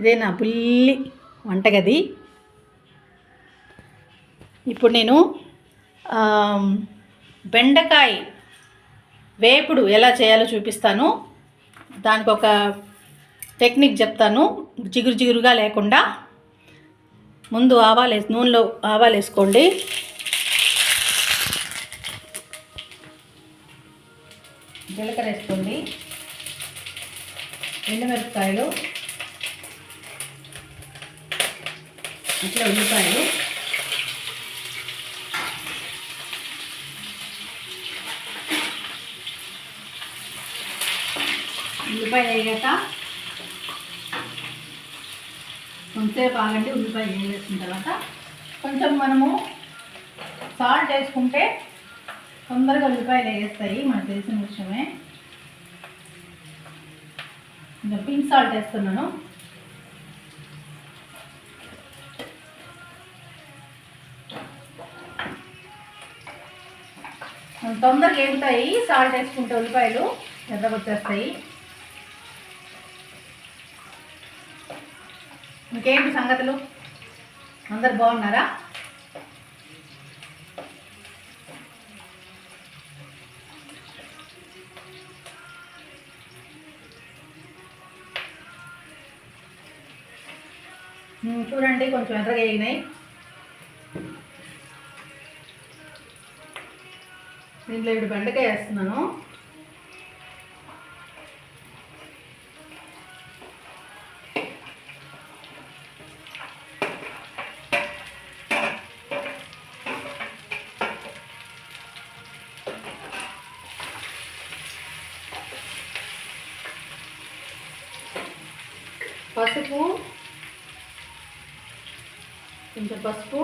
ఇదే నా బుల్లి వంటగది. ఇప్పుడు నేను బెండకాయ వేపుడు ఎలా చేయాలో చూపిస్తాను. దానికి ఒక టెక్నిక్ చెప్తాను. జిగురు జిగురుగా లేకుండా ముందు ఆవాలు నూనెలో ఆవాలు వేసుకోండి. జీలకర్ర వేసుకోండి. ఎండుమిరపకాయలు. ఇట్లా ఉల్లిపాయలు. ఉల్లిపాయ వేయక కొంతసేపు ఆగండి ఉల్లిపాయ వేసిన తర్వాత కొంచెం మనము సాల్ట్ వేసుకుంటే తొందరగా ఉల్లిపాయలు వేస్తాయి మనకు తెలిసిన విషయమే. కొంచెం పింక్ సాల్ట్ వేస్తున్నాను. తొందరగా వేగుతాయి సాల్ట్ వేసుకుంటే ఉల్లిపాయలు ఎర్రగొచ్చేస్తాయి ఇంకేంటి సంగతులు? అందరు బాగున్నారా? చూడండి కొంచెం ఎర్రగా వేగినాయి దీంట్లో ఇప్పుడు బెండకాయ వేస్తున్నాను. పసుపు కొంచెం పసుపు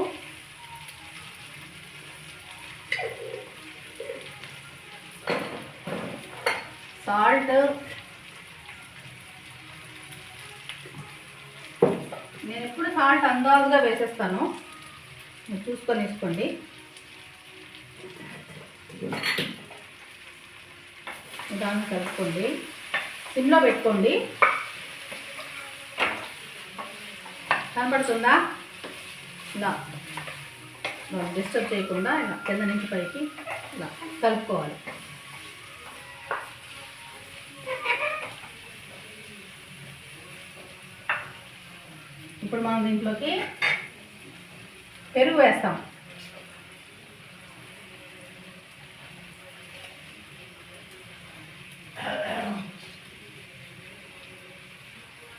సాల్ట్. నేను ఎప్పుడు సాల్ట్ అందాజుగా వేసేస్తాను. చూసుకొని వేసుకోండి. దాన్ని కలుపుకోండి. సిమ్లో పెట్టుకోండి. కనపడుతుందా? ఇలా డిస్టర్బ్ చేయకుండా ఇలా కింద నుంచి పైకి ఇలా కలుపుకోవాలి. ఇప్పుడు మనం దీంట్లోకి పెరుగు వేస్తాం.